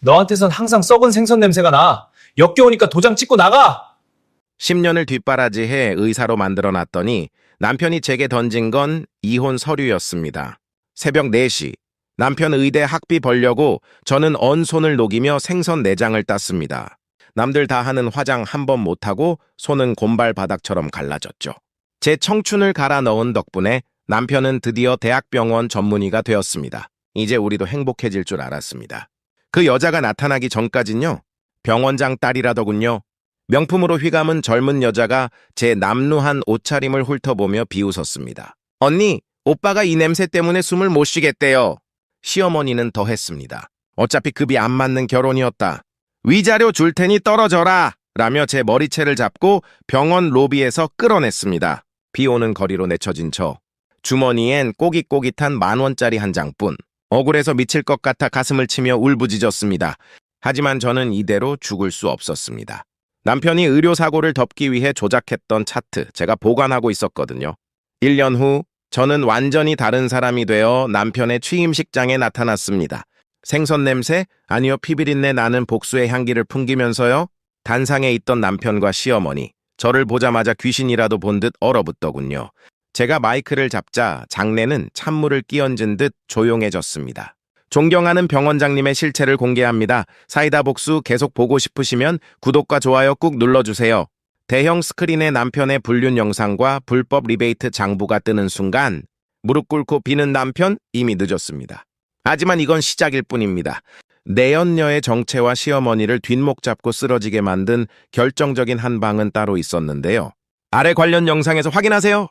너한테선 항상 썩은 생선 냄새가 나. 역겨우니까 도장 찍고 나가! 10년을 뒷바라지해 의사로 만들어 놨더니 남편이 제게 던진 건 이혼 서류였습니다. 새벽 4시 남편 의대 학비 벌려고 저는 언 손을 녹이며 생선 내장을 땄습니다. 남들 다 하는 화장 한 번 못하고 손은 곰발 바닥처럼 갈라졌죠. 제 청춘을 갈아 넣은 덕분에 남편은 드디어 대학병원 전문의가 되었습니다. 이제 우리도 행복해질 줄 알았습니다. 그 여자가 나타나기 전까진요. 병원장 딸이라더군요. 명품으로 휘감은 젊은 여자가 제 남루한 옷차림을 훑어보며 비웃었습니다. 언니, 오빠가 이 냄새 때문에 숨을 못 쉬겠대요. 시어머니는 더했습니다. 어차피 급이 안 맞는 결혼이었다. 위자료 줄 테니 떨어져라! 라며 제 머리채를 잡고 병원 로비에서 끌어냈습니다. 비 오는 거리로 내쳐진 저. 주머니엔 꼬깃꼬깃한 만 원짜리 한 장뿐. 억울해서 미칠 것 같아 가슴을 치며 울부짖었습니다. 하지만 저는 이대로 죽을 수 없었습니다. 남편이 의료사고를 덮기 위해 조작했던 차트 제가 보관하고 있었거든요. 1년 후 저는 완전히 다른 사람이 되어 남편의 취임식장에 나타났습니다. 생선 냄새? 아니요 피비린내 나는 복수의 향기를 풍기면서요. 단상에 있던 남편과 시어머니, 저를 보자마자 귀신이라도 본 듯 얼어붙더군요. 제가 마이크를 잡자 장내는 찬물을 끼얹은 듯 조용해졌습니다. 존경하는 병원장님의 실체를 공개합니다. 사이다 복수 계속 보고 싶으시면 구독과 좋아요 꾹 눌러주세요. 대형 스크린에 남편의 불륜 영상과 불법 리베이트 장부가 뜨는 순간 무릎 꿇고 비는 남편 이미 늦었습니다. 하지만 이건 시작일 뿐입니다. 내연녀의 정체와 시어머니를 뒷목 잡고 쓰러지게 만든 결정적인 한 방은 따로 있었는데요. 아래 관련 영상에서 확인하세요.